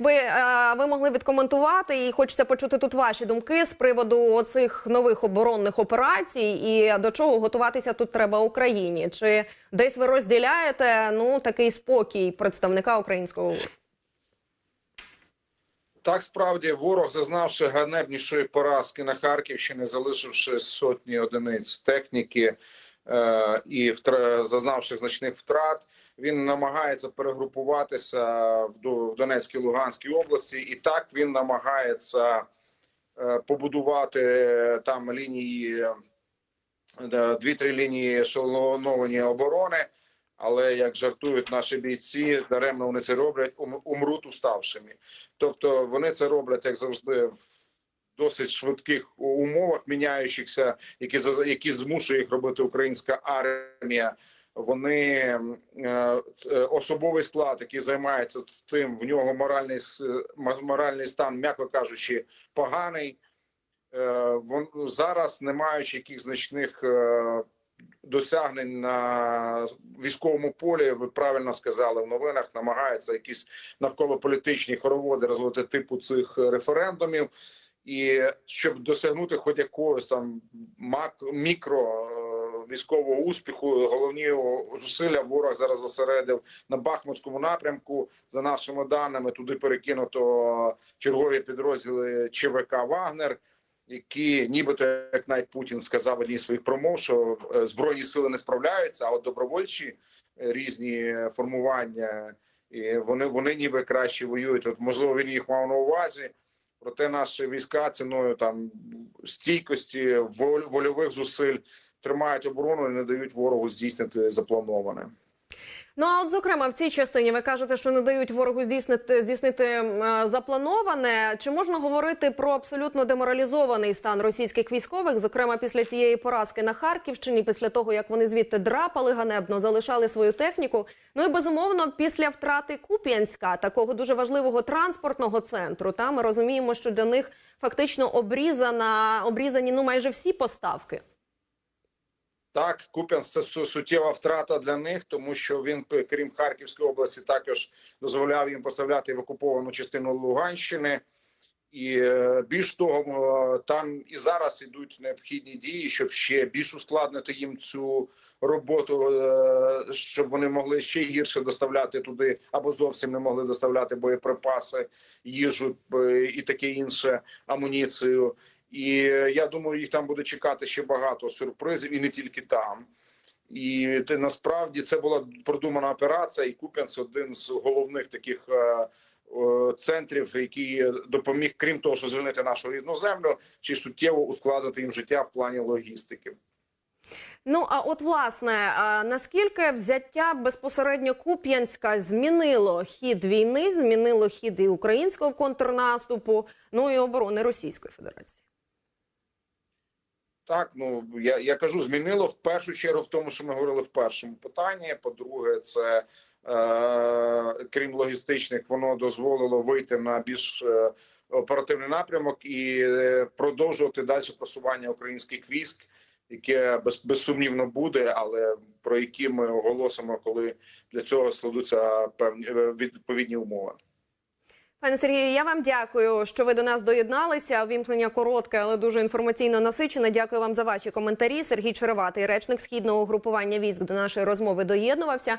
якби е, ви могли відкоментувати, і хочеться почути тут ваші думки з приводу цих нових оборонних операцій і до чого готуватися тут треба Україні. Чи десь ви розділяєте ну такий спокій представника українського? Так, справді ворог, зазнавши ганебнішої поразки на Харківщині, залишивши сотні одиниць техніки е, і втра... зазнавши значних втрат, він намагається перегрупуватися в До- в Донецькій Луганській області, і так він намагається е, побудувати там лінії е, дві-три лінії ешелоновані оборони. Але як жартують наші бійці, даремно вони це роблять, ум- умруть уставшими. Тобто вони це роблять як завжди в досить швидких умовах, міняючихся, які які змушує їх робити українська армія. Вони е, е, особовий склад, який займається тим, в нього моральний моральний стан, м'яко кажучи, поганий. Е, зараз, не маючи яких значних досягнень на військовому полі, ви правильно сказали в новинах, намагаються якісь навколополітичні хороводи розвити типу цих референдумів. І щоб досягнути хоч якогось там мікро е, військового успіху, головні зусилля ворог зараз зосередив на Бахмутському напрямку. За нашими даними, туди перекинуто чергові підрозділи ЧВК Вагнер, які, нібито як навіть Путін сказав в одній своїх промов, що е, збройні сили не справляються, а от добровольчі е, різні формування, і вони вони ніби краще воюють. От можливо він їх мав на увазі. Проте наші війська ціною там стійкості воль- вольових зусиль тримають оборону і не дають ворогу здійснити заплановане. Ну а от зокрема в цій частині ви кажете, що не дають ворогу здійснити здійснити м, заплановане. Чи можна говорити про абсолютно деморалізований стан російських військових, зокрема після тієї поразки на Харківщині, після того як вони звідти драпали ганебно, залишали свою техніку? Ну і безумовно, після втрати Куп'янська, такого дуже важливого транспортного центру, та ми розуміємо, що для них фактично обрізана обрізані ну майже всі поставки. Так, Куп'янськ це суттєва втрата для них, тому що він, крім Харківської області, також дозволяв їм поставляти в окуповану частину Луганщини. І е, більш того, е, там і зараз ідуть необхідні дії, щоб ще більш ускладнити їм цю роботу, е, щоб вони могли ще гірше доставляти туди або зовсім не могли доставляти боєприпаси, їжу і таке інше амуніцію. І е, я думаю, їх там буде чекати ще багато сюрпризів, і не тільки там. І те, насправді це була продумана операція, і Куп'янськ один з головних таких е, е, центрів, який допоміг, крім того, що звільнити нашу рідну землю, чи суттєво ускладнити їм життя в плані логістики. Ну а от власне, наскільки взяття безпосередньо Куп'янська змінило хід війни, змінило хід і українського контрнаступу, ну і оборони Російської Федерації? Так, ну я, я кажу, змінило в першу чергу в тому, що ми говорили в першому питанні. По-друге, це е, крім логістичних, воно дозволило вийти на більш е, оперативний напрямок і е, продовжувати далі просування українських військ, яке без, безсумнівно буде, але про які ми оголосимо, коли для цього складуться певні е, відповідні умови. Пане Сергію, я вам дякую, що ви до нас доєдналися. Вімкнення коротке, але дуже інформаційно насичене. Дякую вам за ваші коментарі. Сергій Череватий, речник східного угрупування військ до нашої розмови доєднувався.